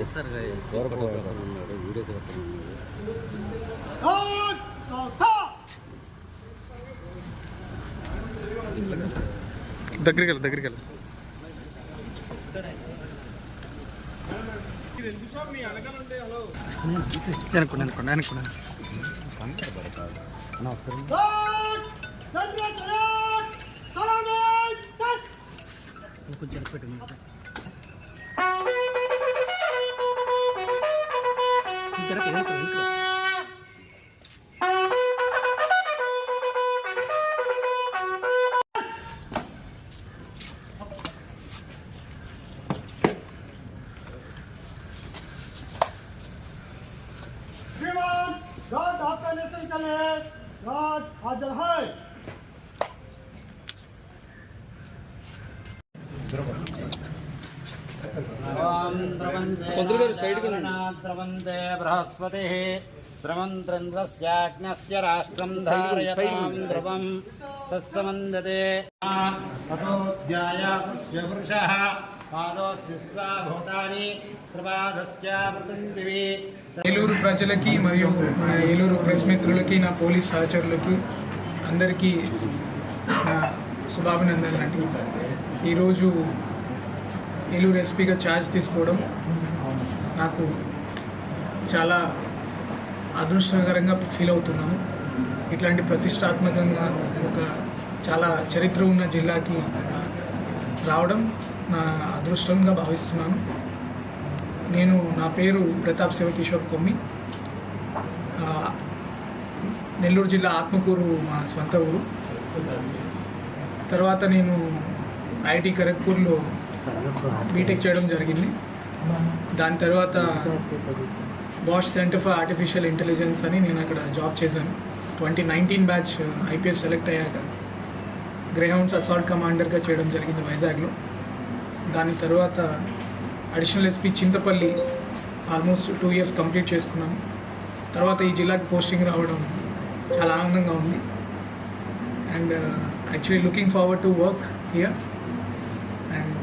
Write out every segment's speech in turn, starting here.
SR ఉన్నాడు video తీర్పని ఉన్నాడు దగ్గరికి వెళ్ళి దగ్గరికి వెళ్ళి అనుకోండి అనుకోండి उनको जल पे ढूंढता है जरा current current God, after lesson, God, Hajar Hai. ద్రవంతే బృహస్పతి ద్రవంత్రేంద్రస్యాజ్ఞస్య రాష్ట్రం ధారయతాం ధ్రువం తస్సమందతే తతోధ్యాయ పుష్య వృషः పాదోస్య స్వాభూతాని త్రిపాదస్య పృథివీ ఏలూరు ప్రజలకి మరియు ఏలూరు ప్రెస్ మిత్రులకి నా పోలీస్ సహచరులకి అందరికీ శుభాభినందనలు అండి. ఈరోజు ఏలూరు ఎస్పీగా ఛార్జ్ తీసుకోవడం నాకు చాలా అదృష్టకరంగా ఫీల్ అవుతున్నాను. ఇట్లాంటి ప్రతిష్టాత్మకంగా ఒక చాలా చరిత్ర ఉన్న జిల్లాకి రావడం నా అదృష్టంగా భావిస్తున్నాను. నేను నా పేరు ప్రతాప్ శివకిషోర్ కొమ్మి. నెల్లూరు జిల్లా ఆత్మకూరు మా స్వంత ఊరు. తర్వాత నేను ఐఐటి ఖరగ్పూర్లో బీటెక్ చేయడం జరిగింది. దాని తర్వాత Bosch center for artificial intelligence అని నేను అక్కడ జాబ్ చేశాను. Twenty nineteen batch IPS select అయ్యాక గ్రేహౌండ్స్ అసాల్ట్ కమాండర్గా చేయడం జరిగింది వైజాగ్లో. దాని తర్వాత additional SP Chintapalli almost two years complete చేసుకున్నాను. తర్వాత ఈ జిల్లాకి పోస్టింగ్ రావడం చాలా ఆనందంగా ఉంది. And actually looking forward to work here and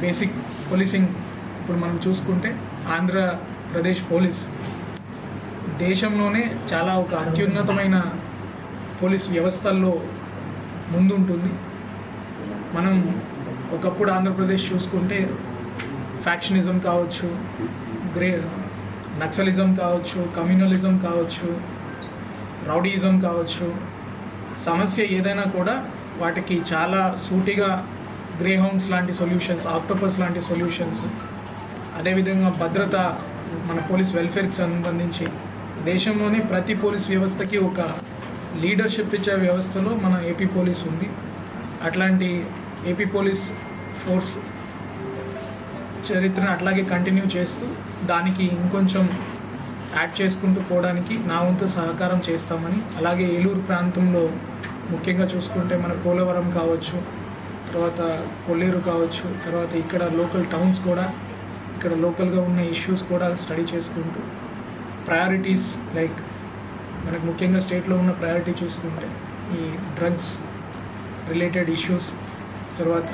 basic policing ఇప్పుడు మనం చూసుకుంటే ఆంధ్రప్రదేశ్ పోలీస్ దేశంలోనే చాలా ఒక అత్యున్నతమైన పోలీస్ వ్యవస్థల్లో ముందుంటుంది. మనం ఒకప్పుడు ఆంధ్రప్రదేశ్ చూసుకుంటే ఫ్యాక్షనిజం కావచ్చు గ్రే నక్సలిజం కావచ్చు కమ్యూనలిజం కావచ్చు రౌడీయిజం కావచ్చు. సమస్య ఏదైనా కూడా వాటికి చాలా సూటిగా గ్రే హౌండ్స్ లాంటి సొల్యూషన్స్ ఆక్టోపస్ లాంటి సొల్యూషన్స్ అదేవిధంగా భద్రత మన పోలీస్ వెల్ఫేర్కి సంబంధించి దేశంలోనే ప్రతి పోలీస్ వ్యవస్థకి ఒక లీడర్షిప్ ఇచ్చే వ్యవస్థలో మన ఏపీ పోలీస్ ఉంది. అట్లాంటి ఏపీ పోలీస్ ఫోర్స్ చరిత్రను అట్లాగే కంటిన్యూ చేస్తూ దానికి ఇంకొంచెం యాడ్ చేసుకుంటూ పోవడానికి నా వంతు సహకారం చేస్తామని అలాగే ఏలూరు ప్రాంతంలో ముఖ్యంగా చూసుకుంటే మన పోలవరం కావచ్చు తర్వాత కొల్లేరు కావచ్చు తర్వాత ఇక్కడ లోకల్ టౌన్స్ కూడా ఇక్కడ లోకల్గా ఉన్న ఇష్యూస్ కూడా స్టడీ చేసుకుంటూ ప్రయారిటీస్ లైక్ మనకు ముఖ్యంగా స్టేట్లో ఉన్న ప్రయారిటీ చూసుకుంటే ఈ డ్రగ్స్ రిలేటెడ్ ఇష్యూస్ తర్వాత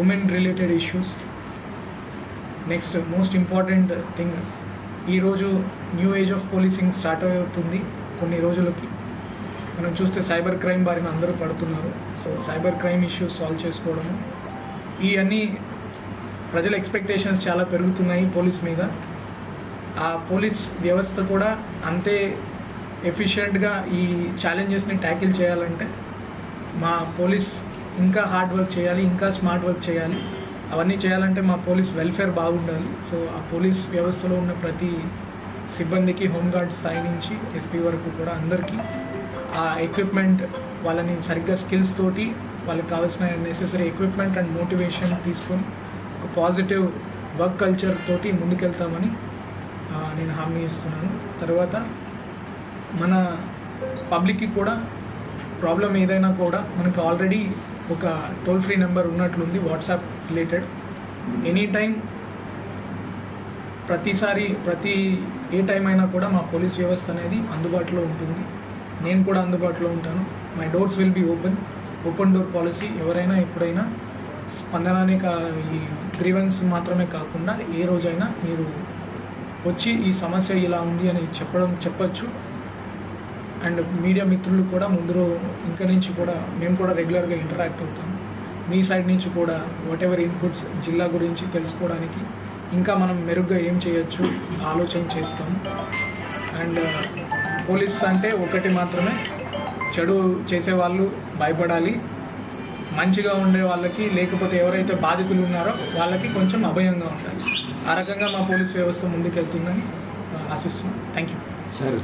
women related issues. Next most important thing ఈరోజు new age of policing start అవుతుంది కొన్ని రోజులకి. మనం చూస్తే సైబర్ క్రైమ్ బారిన అందరూ పడుతున్నారు. So cyber crime issues solve చేసుకోవడము ఇవన్నీ ప్రజల ఎక్స్పెక్టేషన్స్ చాలా పెరుగుతున్నాయి పోలీస్ మీద. ఆ పోలీస్ వ్యవస్థ కూడా అంతే ఎఫిషియెంట్గా ఈ ఛాలెంజెస్ని ట్యాకిల్ చేయాలంటే మా పోలీస్ ఇంకా హార్డ్ వర్క్ చేయాలి ఇంకా స్మార్ట్ వర్క్ చేయాలి. అవన్నీ చేయాలంటే మా పోలీస్ వెల్ఫేర్ బాగుండాలి. సో ఆ పోలీస్ వ్యవస్థలో ఉన్న ప్రతి సిబ్బందికి హోంగార్డ్ స్థాయి నుంచి ఎస్పీ వరకు కూడా అందరికీ ఆ ఎక్విప్మెంట్ వాళ్ళని సరిగ్గా స్కిల్స్ తోటి వాళ్ళకి కావాల్సిన నెసెసరీ ఎక్విప్మెంట్ అండ్ మోటివేషన్ తీసుకొని ఒక పాజిటివ్ వర్క్ కల్చర్ తోటి ముందుకెళ్తామని నేను హామీ ఇస్తున్నాను. తర్వాత మన పబ్లిక్కి కూడా ప్రాబ్లం ఏదైనా కూడా మనకు ఆల్రెడీ ఒక టోల్ ఫ్రీ నెంబర్ ఉన్నట్లుంది వాట్సాప్ రిలేటెడ్ ఎనీ టైం ప్రతిసారి ప్రతి ఏ టైం అయినా కూడా మా పోలీస్ వ్యవస్థ అనేది అందుబాటులో ఉంటుంది. నేను కూడా అందుబాటులో ఉంటాను. My doors will be open open door policy ఎవరైనా ఎప్పుడైనా స్పందనాన్ని కా ఈ గ్రీవెన్స్ మాత్రమే కాకుండా ఏ రోజైనా మీరు వచ్చి ఈ సమస్య ఇలా ఉంది అని చెప్పడం చెప్పచ్చు. అండ్ మీడియా మిత్రులు కూడా ముందు ఇంకా నుంచి కూడా మేము కూడా రెగ్యులర్గా ఇంటరాక్ట్ అవుతాం. మీ సైడ్ నుంచి కూడా వాట్ ఎవర్ ఇన్పుట్స్ జిల్లా గురించి తెలుసుకోవడానికి ఇంకా మనం మెరుగ్గా ఏం చేయొచ్చు ఆలోచన చేస్తాం. అండ్ పోలీస్ అంటే ఒకటి మాత్రమే. చెడు చేసే వాళ్ళు భయపడాలి. మంచిగా ఉండే వాళ్ళకి లేకపోతే ఎవరైతే బాధితులు ఉన్నారో వాళ్ళకి కొంచెం అభయంగా ఉండాలి. ఆ రకంగా మా పోలీస్ వ్యవస్థ ముందుకెళ్తుందని ఆశిస్తున్నాం. థ్యాంక్ యూ సరే